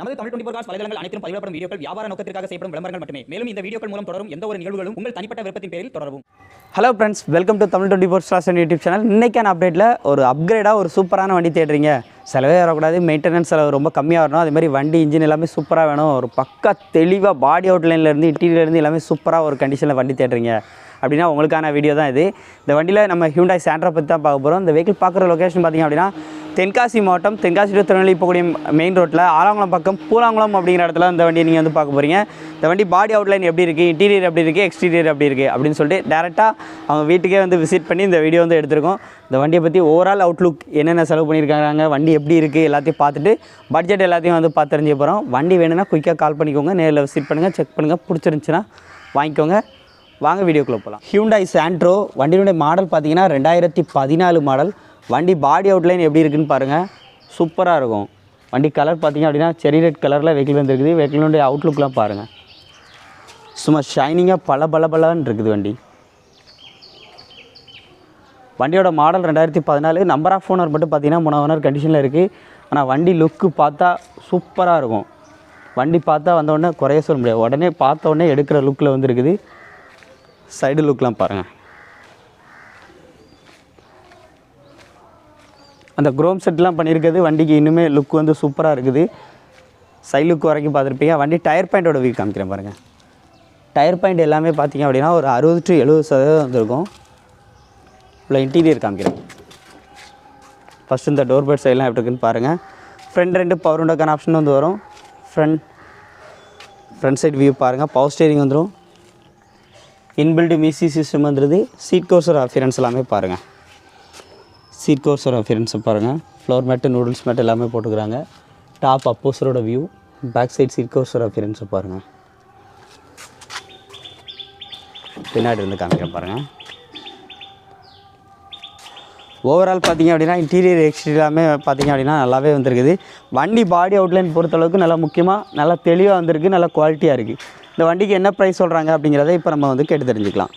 நமது Tamil twenty cos வலைதளங்கள் அனைத்தும் பதிவிடப்படும் வீடியோக்கள் வியாபார நோக்கத்திற்காக செய்யப்படும் விளம்பரங்கள் மட்டுமே. மேலும் இந்த வீடியோக்கள் மூலம் தொடரும் எந்த ஒரு நிகழ்வுகளும் உங்கள் தனிப்பட்ட விருப்பத்தின் பேரில் தொடரவும். Hello friends welcome to Tamil twenty four stars YouTube channel இன்றைக்கான அப்டேட்டில் ஒரு அப்கிரேடாக ஒரு சூப்பரான வண்டி தேடுறீங்க. செலவே வரக்கூடாது மெயின்டெனன்ஸ் செலவு ரொம்ப கம்மியாக வரணும். அதே மாதிரி வண்டி இன்ஜின் எல்லாமே சூப்பராக வேணும். ஒரு பக்கா தெளிவாக பாடி அவுட்லைன்லேருந்து இன்டீரியர்லேருந்து எல்லாமே சூப்பராக ஒரு கண்டிஷனில் வண்டி தேடுறீங்க. அப்படின்னா உங்களுக்கான வீடியோ தான் இது. இந்த வண்டியில் நம்ம ஹியூண்டாய் சாண்ட்ரா பற்றி தான் பார்க்க போகிறோம் இந்த வெஹிக்கிள் பார்க்குற லொக்கேஷன் பார்த்திங்க அப்படின்னா தென்காசி மாவட்டம் தென்காசி டு திருநெல்வேலி போகக்கூடிய மெயின் ரோட்டில் ஆலாங்குளம் பக்கம் பூலாங்குளம் அப்படிங்கிற இடத்துல இந்த வண்டியை நீங்கள் வந்து பார்க்க போகிறீங்க இந்த வண்டி பாடி அவுட்லைன் எப்படி இருக்குது இன்டீரியர் எப்படி இருக்குது எக்ஸ்டீரியர் எப்படி இருக்குது அப்படின்னு சொல்லிட்டு டேரெக்டாக அவங்க வீட்டுக்கே வந்து விசிட் பண்ணி இந்த வீடியோ வந்து எடுத்திருக்கோம். இந்த வண்டியை பற்றி ஓவரால் அவுட்லுக் என்னென்ன செலவு பண்ணியிருக்காங்க வண்டி எப்படி இருக்குது எல்லாத்தையும் பார்த்துட்டு பட்ஜெட் எல்லாத்தையும் வந்து பார்த்து தெரிஞ்சு போகிறோம் வண்டி வேணும்னா குயிக்காக கால் பண்ணிக்கோங்க நேரில் விசிட் பண்ணுங்கள் செக் பண்ணுங்கள் பிடிச்சிருந்துச்சுன்னா வாங்கிக்கோங்க. வாங்க வீடியோக்குள்ளே போகலாம் ஹியூண்டாய் சாண்ட்ரோ வண்டியினுடைய மாடல் பார்த்தீங்கன்னா ரெண்டாயிரத்தி பதினாலு மாடல் வண்டி பாடி அவுட்லைன் எப்படி இருக்குன்னு பாருங்கள் சூப்பராக இருக்கும். வண்டி கலர் பார்த்திங்க அப்படின்னா செரி ரெட் கலரில் வெஹிக்கிள் வந்துருக்குது. வெஹிக்கிளுடைய அவுட்லுக்லாம் பாருங்கள் சும்மா ஷைனிங்காக பல பல பலன்னு இருக்குது வண்டி. வண்டியோட மாடல் ரெண்டாயிரத்தி பதினாலு நம்பர் ஆஃப் ஓனர் மட்டும் பார்த்தீங்கன்னா மூணு ஓனர் கண்டிஷனில் இருக்குது ஆனால் வண்டி லுக்கு பார்த்தா சூப்பராக இருக்கும். வண்டி பார்த்தா வந்த குறைய சொல்ல முடியாது. உடனே பார்த்த உடனே எடுக்கிற லுக்கில் வந்துருக்குது. சைடு லுக்லாம் பாருங்கள் அந்த குரோம் செட்லாம் பண்ணியிருக்கிறது வண்டிக்கு இன்னுமே லுக் வந்து சூப்பராக இருக்குது. சைடு லுக் வரைக்கும் பார்த்துருப்பீங்க. வண்டி டயர் பாயிண்டோட வியூ காமிக்கிறேன் பாருங்கள் டயர் பாயிண்ட் எல்லாமே பார்த்தீங்க அப்படின்னா ஒரு அறுபது டு எழுபது சதவீதம் வந்திருக்கும் உள்ள இன்டீரியர் காமிக்கிறேன். ஃபஸ்ட்டு இந்த டோர் பெட் சைட்லாம் எப்படி இருக்குன்னு பாருங்கள் ஃப்ரண்ட் ரெண்டு பவர் விண்டோக்கான ஆப்ஷன் வந்து வரும். ஃப்ரண்ட் ஃப்ரண்ட் சைட் வியூ பாருங்கள் பவர் ஸ்டேரிங் வந்துடும் இன்பில்டு மிசி சிஸ்டம் வந்துடுது சீட் கோர்சர் அஃபியரன்ஸ் எல்லாமே பாருங்கள் சீட் கோர்ஸோட அஃபியரன்ஸை பாருங்கள் ஃப்ளோர் மேட்டு நூடுல்ஸ் மேட் எல்லாமே போட்டுக்கிறாங்க. டாப் அப்போசரோட வியூ பேக் சைட் சீட் கோர்ஸோட அஃபியரன்ஸை பாருங்கள் பின்னாடி இருந்து காமிக்கிறேன் பாருங்கள் ஓவரால் பார்த்தீங்க அப்படின்னா இன்டீரியர் எக்ஸ்டீரியர் எல்லாமே பார்த்தீங்க அப்படின்னா நல்லாவே வந்திருக்குது. வண்டி பாடி அவுட்லைன் பொறுத்தளவுக்கு நல்லா முக்கியமாக நல்லா தெளிவாக வந்திருக்கு நல்லா குவாலிட்டியாக இருக்குது இந்த வண்டிக்கு என்ன ப்ரைஸ் சொல்கிறாங்க அப்படிங்கிறத இப்போ நம்ம வந்து கேட்டு தெரிஞ்சுக்கலாம்.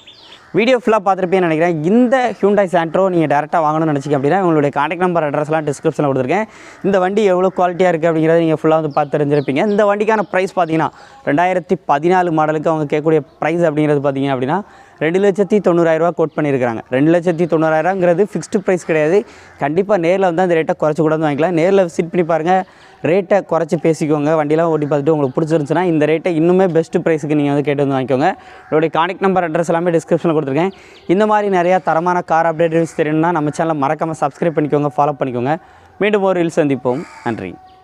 வீடியோ ஃபுல்லாக பார்த்துருப்பேன்னு நினைக்கிறேன். இந்த ஹியூண்டாய் சாண்ட்ரோ நீங்கள் டேரெக்டாக வாங்கணும்னு நினச்சிங்க அப்படின்னா உங்களுடைய காண்டாக்ட் நம்பர் அட்ரஸ்லாம் டிஸ்கிரிப்ஷனில் கொடுத்துருக்கேன். இந்த வண்டி எவ்வளோ குவாலிட்டியாக இருக்குது அப்படிங்கிறத நீங்கள் ஃபுல்லாக வந்து பார்த்து தெரிஞ்சிருப்பீங்க. இந்த வண்டிக்கான ப்ரைஸ் பார்த்தீங்கன்னா ரெண்டாயிரத்தி பதினாலு மாடலுக்கு அவங்க கேட்கக்கூடிய ப்ரைஸ் அப்படிங்கிறது பார்த்தீங்க அப்படின்னா ரெண்டு லட்சத்தி தொண்ணூறாயிரரூவா கோட் பண்ணியிருக்காங்க ரெண்டு லட்சத்தி தொண்ணூறாயிரங்கிறது ஃபிக்ஸ்டு ப்ரைஸ் கிடையாது. கண்டிப்பாக நேரில் வந்து அந்த ரேட்டை குறைச்சி கூட வந்து வாங்கிக்கலாம். நேரில் விசிட் பண்ணி பாருங்கள் ரேட்டை குறைச்சி பேசிக்கோங்க. வண்டிலாம் ஓட்டி பார்த்துட்டு உங்களுக்கு பிடிச்சிருந்துச்சுன்னா இந்த ரேட்டை இன்னுமே பெஸ்ட்டு ப்ரைஸுக்கு நீங்கள் வந்து கேட்டு வந்து வாங்கிக்கோங்க. என்னுடைய கான்டெக்ட் நம்பர் அட்ரஸ் எல்லாமே டிஸ்கிரிப்ஷனில் கொடுத்துருக்கேன். இந்த மாதிரி நிறையா தரமான கார் அப்டேட் தெரியும்னா நம்ம சேனலை மறக்காமல் சப்ஸ்கிரைப் பண்ணிக்கோங்க ஃபாலோ பண்ணிக்கோங்க. மீண்டும் ஒரு ரீல்ஸ் சந்திப்போம். நன்றி.